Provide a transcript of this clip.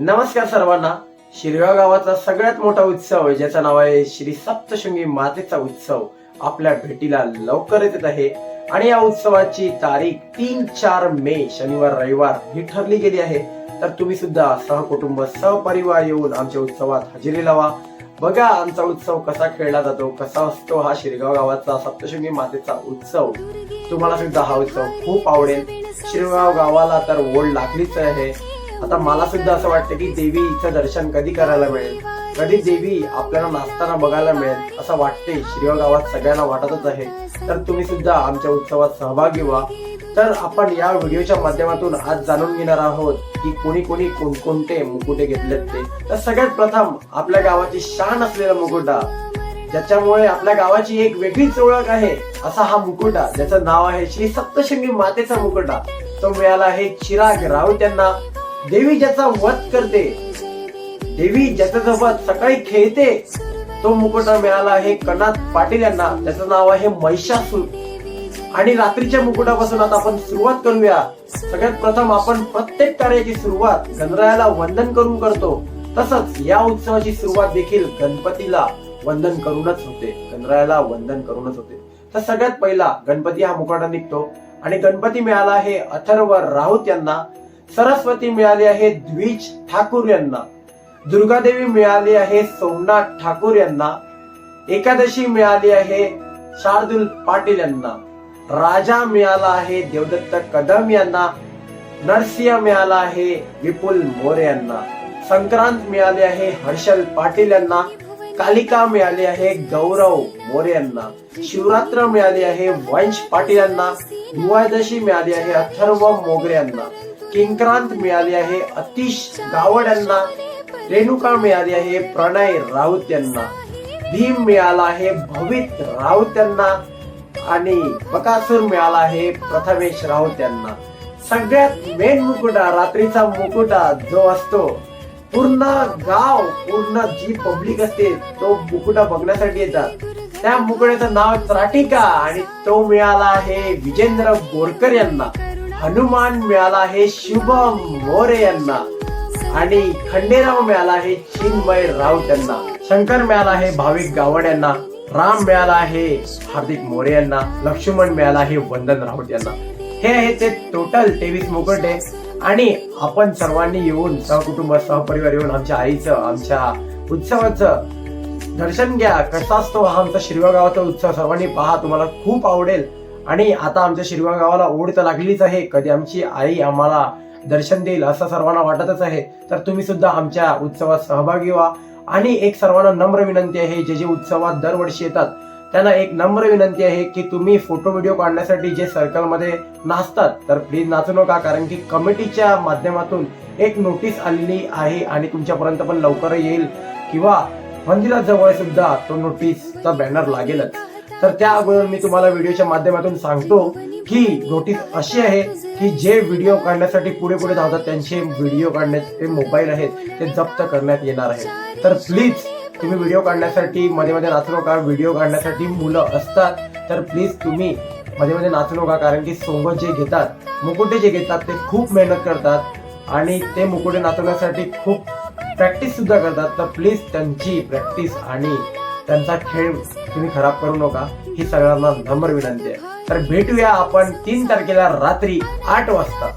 नमस्कार सर्वांना. शिरगाव गावाचा सगळ्यात मोठा उत्सव ज्याचं नाव आहे श्री सप्तशृंगी मातेचा उत्सव. आपल्या भेटीला लवकरच येत आहे. आणि या उत्सवाची तारीख तीन चार मे शनिवार रविवार ही ठरली गेली आहे. तर तुम्ही सुद्धा सहकुटुंब सहपरिवार येऊन आमच्या उत्सवात हजेरी लावा. बघा आमचा उत्सव कसा खेळला जातो कसा असतो हा शिरगाव गावाचा सप्तशृंगी मातेचा उत्सव. तुम्हाला सुद्धा हा उत्सव खूप आवडेल. शिरगाव गावाला तर ओढ लागलीच आहे. आता मला सुद्धा असं वाटतं की देवीचं दर्शन कधी करायला मिळेल? कधी देवी आपल्याला नाचताना बघायला मिळेल? असं वाटते. शिरगाव गावात सगळ्यांना वाटतच आहे. तर तुम्ही सुद्धा आमच्या उत्सवात सहभागी व्हा. तर आपण या व्हिडिओच्या माध्यमातून आज जाणून घेणार आहोत की कोणी कोणी कोणकोणते मुकुटे घेतलेत ते. तर सगळ्यात प्रथम आपल्या गावाची शान असलेला मुकुटा. ज्याच्यामुळे आपल्या गावाची एक वेगळीच ओळख आहे असा हा मुकुटा. ज्याचं नाव आहे श्री सप्तशृंगी मातेचा मुकुटा. तो मिळाला आहे चिराग राऊत यांना. देवी ज्याचा वध करते देवी ज्याच्यासोबत सकाळी खेळते तो मुकुट मिळाला आहे कनाथ पाटील यांना त्याचं नाव आहे महिषासूर. आणि रात्रीच्या मुकुटापासून आता आपण सुरुवात करूया. सगळ्यात प्रथम आपण प्रत्येक कार्याची सुरुवात गणरायाला वंदन करून करतो. तसंच या उत्सवाची सुरुवात देखील गणपतीला वंदन करूनच होते. गणरायाला वंदन करूनच होते. तर सगळ्यात पहिला गणपती हा मुकुटा निघतो. आणि गणपती मिळाला आहे अथर्व राऊत यांना. सरस्वती मिळाली आहे द्विज ठाकूर यांना. दुर्गादेवी मिळाली आहे सोमनाथ ठाकूर यांना. एकादशी मिळाली आहे शार्दुल पाटील यांना. राजा मिळाला आहे देवदत्त कदम यांना. नरसिंह मिळाला आहे विपुल मोरे यांना. संक्रांत मिळाले आहे हर्षल पाटील यांना. कालिका मिळाली आहे गौरव मोरे यांना. शिवरात्र मिळाली आहे वंश पाटील यांना. द्वादशी मिळाली आहे अथर्व मोगरे यांना. किंक्रांत मिळाली आहे अतिश गावड यांना रेणुका मिळाली आहे प्रणय राऊत यांना. भीम मिळाला आहे भवित राऊत यांना. आणि बकासूर मिळाला आहे प्रथमेश राऊत यांना. सगळ्यात मेन मुकुटा रात्रीचा मुकुटा जो असतो पूर्ण गाव पूर्ण जी पब्लिक असते तो मुकुटा बघण्यासाठी येतात. त्या मुकुट्याचं नाव त्राटिका आणि तो मिळाला आहे विजेंद्र बोरकर यांना. हनुमान मिळाला आहे शुभम मोरे यांना. आणि खंडेराव मिळाला आहे चिन्मय राऊत यांना. शंकर मिळाला आहे भाविक गावड यांना. राम मिळाला आहे हार्दिक मोरे यांना. लक्ष्मण मिळाला आहे वंदन राऊत यांना. हे आहे ते टोटल तेवीस मुकुटे. आणि आपण सर्वांनी येऊन सहकुटुंब सहपरिवार येऊन आमच्या आईचं आमच्या उत्सवाचं दर्शन घ्या. कसा असतो हा आमचा शिरवा गावाचा उत्सव सर्वांनी पहा. तुम्हाला खूप आवडेल. आणि आता आमच्या शिरगाव गावाला ओढ तर लागलीच आहे. कधी आमची आई आम्हाला दर्शन देईल असं सर्वांना वाटतच आहे. तर तुम्ही सुद्धा आमच्या उत्सवात सहभागी व्हा. आणि एक सर्वांना नम्र विनंती आहे जे जे उत्सवात दरवर्षी येतात त्यांना एक नम्र विनंती आहे की तुम्ही फोटो व्हिडिओ काढण्यासाठी जे सर्कलमध्ये नाचतात तर प्लीज नाचू नका कारण की कमिटीच्या माध्यमातून एक नोटीस आलेली आहे आणि तुमच्यापर्यंत पण लवकर येईल. किंवा मंदिराजवळ सुद्धा तो नोटीसचा बॅनर लागेलच. तर त्या अगोदर मी तुम्हाला व्हिडिओच्या माध्यमातून सांगतो की नोटीस अशी आहे की जे व्हिडिओ काढण्यासाठी पुढे पुढे धावतात त्यांचे व्हिडिओ काढण्याचे मोबाईल आहेत ते जप्त करण्यात येणार आहे तर प्लीज तुम्ही व्हिडिओ काढण्यासाठी मध्ये मध्ये नाचलो का? व्हिडिओ काढण्यासाठी मुलं असतात. तर प्लीज तुम्ही मध्ये मध्ये नाचलो का? कारण की सोंग जे घेतात मुकुटे जे घेतात ते खूप मेहनत करतात आणि ते मुकुटे नाचवण्यासाठी खूप प्रॅक्टिस सुद्धा करतात. तर प्लीज त्यांची प्रॅक्टिस आणि त्यांचा खेळ तुम्ही खराब करू नका. ही सगळ्यांना नम्र विनंती आहे. तर भेटूया आपण तीन तारखेला रात्री आठ वाजता.